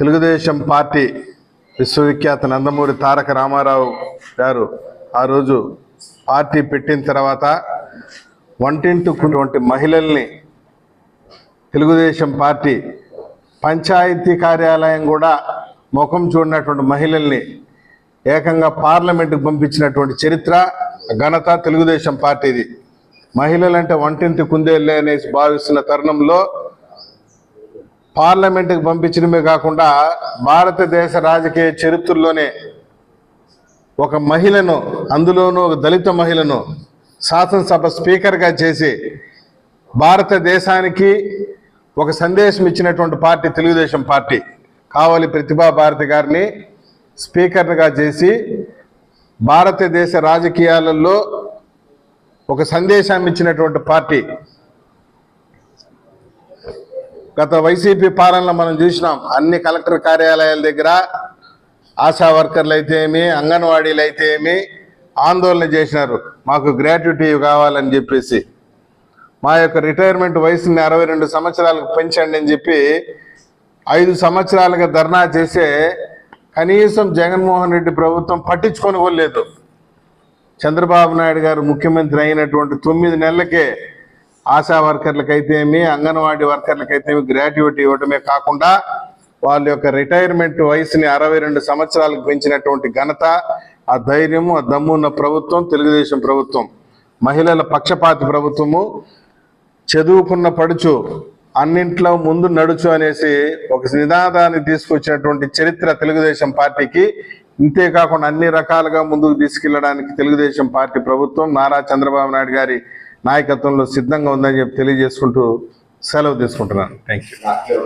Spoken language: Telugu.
తెలుగుదేశం పార్టీ విశ్వవిఖ్యాత నందమూరి తారక రామారావు గారు ఆ రోజు పార్టీ పెట్టిన తర్వాత వంటింటుకున్నటువంటి మహిళల్ని తెలుగుదేశం పార్టీ పంచాయతీ కార్యాలయం కూడా ముఖం చూడినటువంటి మహిళల్ని ఏకంగా పార్లమెంటుకు పంపించినటువంటి చరిత్ర ఘనత తెలుగుదేశం పార్టీది. మహిళలంటే వంటింటి కుందేళ్ళే అనేసి భావిస్తున్న తరుణంలో పార్లమెంట్కి పంపించడమే కాకుండా భారతదేశ రాజకీయ చరిత్రలోనే ఒక మహిళను అందులోనూ ఒక దళిత మహిళను శాసనసభ స్పీకర్గా చేసి భారతదేశానికి ఒక సందేశం ఇచ్చినటువంటి పార్టీ తెలుగుదేశం పార్టీ. కావలి ప్రతిభా భారతి గారిని స్పీకర్గా చేసి భారతదేశ రాజకీయాలలో ఒక సందేశాన్ని ఇచ్చినటువంటి పార్టీ. గత వైసీపీ పాలనలో మనం చూసినాం. అన్ని కలెక్టర్ కార్యాలయాల దగ్గర ఆశా వర్కర్లు అయితే ఏమి అంగన్వాడీలు అయితే ఏమి ఆందోళన చేసినారు. మాకు గ్రాట్యుటీ కావాలని చెప్పేసి. మా యొక్క రిటైర్మెంట్ వయసుని అరవై రెండు సంవత్సరాలకు పెంచండి అని చెప్పి ఐదు సంవత్సరాలుగా ధర్నా చేసే కనీసం జగన్మోహన్ రెడ్డి ప్రభుత్వం పట్టించుకొని చంద్రబాబు నాయుడు గారు ముఖ్యమంత్రి అయినటువంటి తొమ్మిది నెలలకే ఆశా వర్కర్లకైతేమి అంగన్వాడీ వర్కర్లకైతేమి గ్రాడ్యుయేట్ ఇవ్వటమే కాకుండా వాళ్ళ యొక్క రిటైర్మెంట్ వయసుని అరవై రెండు సంవత్సరాలకు పెంచినటువంటి ఘనత ఆ ధైర్యము ఆ దమ్ము ఉన్న ప్రభుత్వం తెలుగుదేశం ప్రభుత్వం. మహిళల పక్షపాతి ప్రభుత్వము. చదువుకున్న పడుచు అన్నింట్లో ముందు నడుచు అనేసి ఒక నినాదాన్ని తీసుకొచ్చినటువంటి చరిత్ర తెలుగుదేశం పార్టీకి. ఇంతేకాకుండా అన్ని రకాలుగా ముందుకు తీసుకెళ్ళడానికి తెలుగుదేశం పార్టీ ప్రభుత్వం నారా చంద్రబాబు నాయుడు గారి నాయకత్వంలో సిద్ధంగా ఉందని చెప్పి తెలియజేసుకుంటూ సెలవు తీసుకుంటున్నాను. Thank you